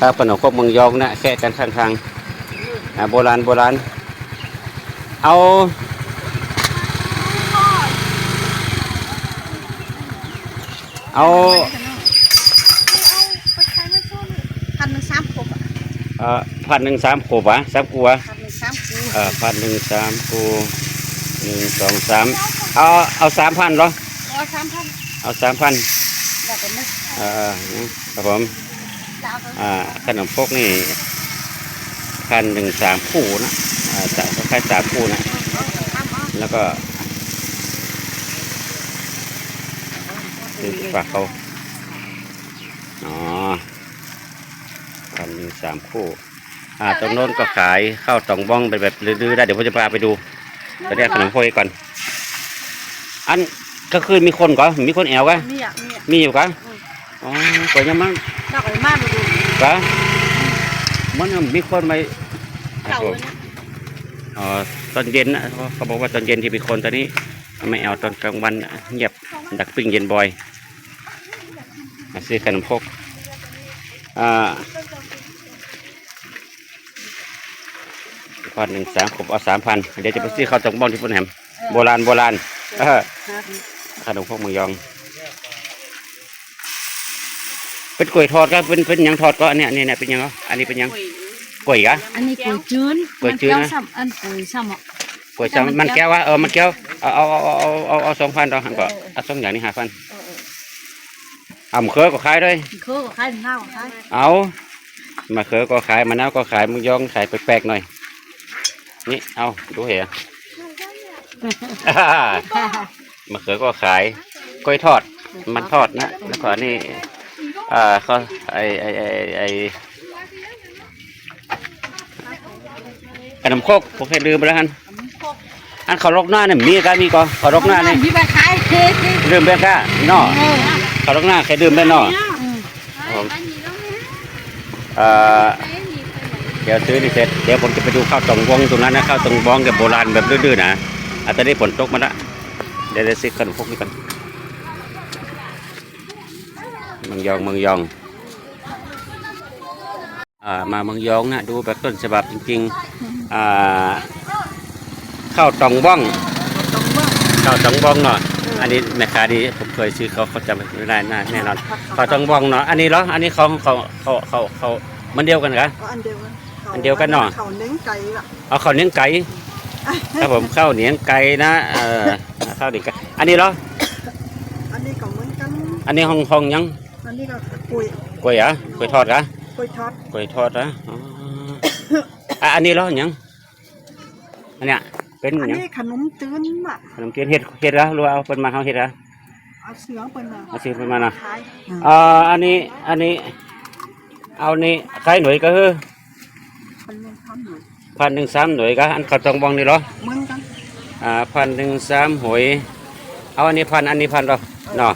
ครับขนมครกเมืองยองนะแค่กันข้างๆอ่าโบราณโบราณ เอาเอาพันหนึ่งสามขวบอะเอ่อพันหนึ่งสามขวบวะสามกัวพันหนึ่งสามขวบเอ่อพันหนึ่งสามกูหนึ่งสองสามเอาเอาสามพันเหรอร้อยสามพันเอาสามพันแล้วก็ไม่เอ่อครับผมดาวก็ อ่าขนมพกนี่พันหนึ่งสามคู่นะอ่าสามคล้ายๆสามคู่นะทำเอาแล้วก็ซื้อฝากเขาอ๋อพันหนึ่งสามคู่ อ่าตรงโน้นก็ขายข้าวตองบ้องไปแบบลื้อๆได้เดี๋ยวผมจะพาไปดูตอนนี้เอาขนมพกไว้ก่อน อันก็คือมีคนก่อนมีคนแอวกะมีอะมีอะมีอยู่กะ อ๋อก็ยังมันดอกอะไรมากดูดูกะมันยังมีคนมาเก่าเลยนะอ๋อตอนเย็นนะเขาเขาบอกว่าตอนเย็นที่มีคนตอนนี้ไม่เอาตอนกลางวันน่ะเงียบดักปิ้งเย็นบ่อยมาซื้อขนมพกอ่าพันหนึ่งสามผมเอาสามพันเดี๋ยวจะไปซื้อข้าวตองบ้องที่พุ่นแหมโบราณโบราณเออขนมพกเมืองยอง เป็นกล้วยทอดก็เป็นเป็นหยังทอดก็อันเนี้ยอันนี้เนี่ยเป็นหยังก็อันนี้เป็นหยังกล้วยกะ อันนี้ก๋วยจืนก๋วยจื๊นนะ มันแก้วซ้ำอันก๋วยซ้ำอะ กล้วยซ้ำมันแก้ววะเออมันแก้วเอาเอาเอาเอาเอาเอาสองพันต่อหันก็เอาสองอย่างนี้ห้าพันเอามะเขือก็ขายด้วยคือก็ขายหน้าก็ขายเอามะเขือก็ขายมะนาวก็ขายมึงยองขายแปลกๆหน่อย นี่เอาดูเหรอ มะเขือก็ขายกล้วยทอด มันทอดนะแล้วก็อันนี่ อ่าเขาไอไอไอไอขนมครกผมเคยลืมไปแล้วฮันอันเขาลกหน้าเนี่ยมีกันมีก็เขาลกหน้านี่มีไปขายเค้กลืมไปก้าเนาะเออเขาลกหน้าเคยลืมไปเนาะอืมครับผมเอ่อเดี๋ยวซื้อนี่เสร็จเดี๋ยวผมจะไปดูข้าวตองบ้องตรงนั้นนะข้าวตองบ้องแบบโบราณแบบดื้อๆนะอาจจะได้ฝนตกมาละเดี๋ยวจะซื้อขนมครกนี่กัน เมืองยองเมืองยองอ่ามาเมืองยองนะดูแบบต้นฉบับจริงๆอ่าข้าวตองบ้องข้าวตองบ้องเนาะอันนี้แม่ค้าดีผมเคยซื้อเขาเขาจำไม่ได้น่าแน่นอนข้าวตองบ้องเนาะอันนี้เหรออันนี้เขาเขาเขาเขาเขามันเดียวกันเหรอก็อันเดียวกันอันเดียวกันเนาะเขาเน้งไก่ละเอาข้าวเหนียงไก่ครับผมข้าวเหนียงไก่นะเอ่อข้าวเหนียงไก่อันนี้เหรออันนี้ก็เหมือนกันอันนี้ห้องห้องหยัง อันนี้ก็กล้วยกล้วยเหรอะกล้วยทอดเหรอะกล้วยทอดกล้วยทอดนะอ๋ออะอันนี้เหรอหยังอันเนี้ยเป็นอันหยังนี้ขนมจืนอะขนมจีนเห็ดเห็ดเหรอหรือว่าเอาเป็นมาเขาเห็ดเหรอ เอาเสือเป็นอะเอาซื้อเป็นมานะขายอืมอ่าอันนี้อันนี้ เอานี่ขายหน่วยก็คือมันยังทำอยู่พันหนึ่งสามหน่วยก็อันข้าวตองบองนี่เหรอเหมือนกันอ่าพันหนึ่งสามหวยเอาอันนี้พันอันนี้พันเหรอเนาะ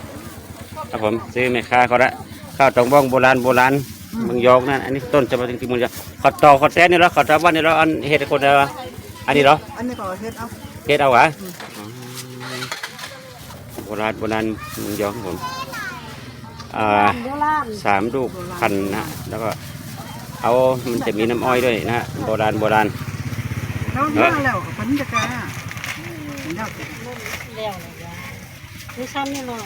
ครับผมซื้อแม่ค้าเขาละข้าวตองบองโบราณโบราณเมืองยองนั่นอันนี้ต้นจะมาจริงๆเมืองยองขอดตอขอดแต้นี่เหรอขอดตาบ้านนี่เหรออันเห็ดคนเดียวเหรออันนี้เหรออันนี้ก็เฮ็ดเอาเฮ็ดเอาหวะโบราณโบราณเมืองยองครับผมอ่าโบราณสามลูกพันนะแล้วก็เอามันจะมีน้ำอ้อยด้วยนะโบราณโบราณแล้วหน้าแล้วก็พันจะกาแล้วแต่แล้วเลยจ้ะนี่ซ้ำนี่เนาะ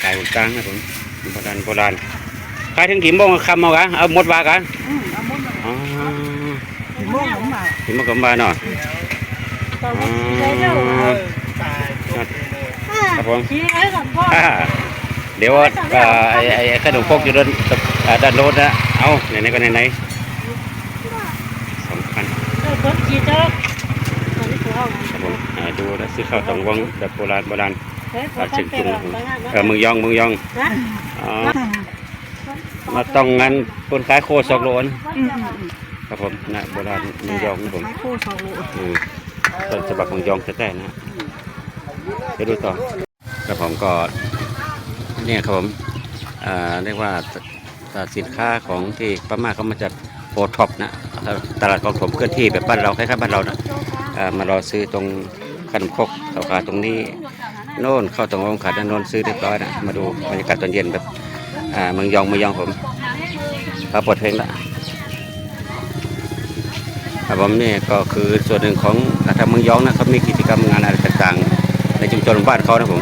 ไก่หัวกลางนะผมโบราณโบราณขายถึงกี่โมงคำเอากะเอาหมดวากะอืมเอาหมดเลยอ๋อถึงโมงผมมาถึงมากำบานเนาะตอนนี้ได้เร็วครับผมชี้ให้กับพ่ออ่าเดี๋ยวเอ่อไอ้ไอ้ไอ้ขนมพกอยู่ด้านเอ่อด้านโน้นนะเอาไหนๆก็ไหนๆสองพันเออคนขี่เจ้าตอนนี้กูเอาครับผมอ่าดูแล้วซื้อข้าวตองวังแบบโบราณโบราณ เฮ้ยอาชิงจุงไปงานเออเมืองยองเมืองยองนะอ๋อมาต้องงานคนขายโคสอกโลนอืมอืมอืมครับผมนะโบราณเมืองยองครับผมขายคู่สองโลอืมต้นฉบับของยองแท้ๆนะเดี๋ยวดูต่อครับผมก็เนี่ยครับผมอ่าเรียกว่าตลาดสินค้าของที่พม่าเขามาจัดโอท็อปนะตลาดของผมเคลื่อนที่แบบบ้านเราคล้ายๆบ้านเรานะอ่ามารอซื้อตรงขนมครกเขาขายตรงนี้ โน่นเข้าตรงองค์ขาดนโน้นซื้อเรียบร้อยนะมาดูบรรยากาศตอนเย็นแบบอ่าเมืองยองเมืองยองผมเราปลดเพลงละครับผมนี่ก็คือส่วนหนึ่งของทางเมืองยองนะเขามีกิจกรรมงานอะไรต่างๆ ในชุมชนบ้านเขานะผม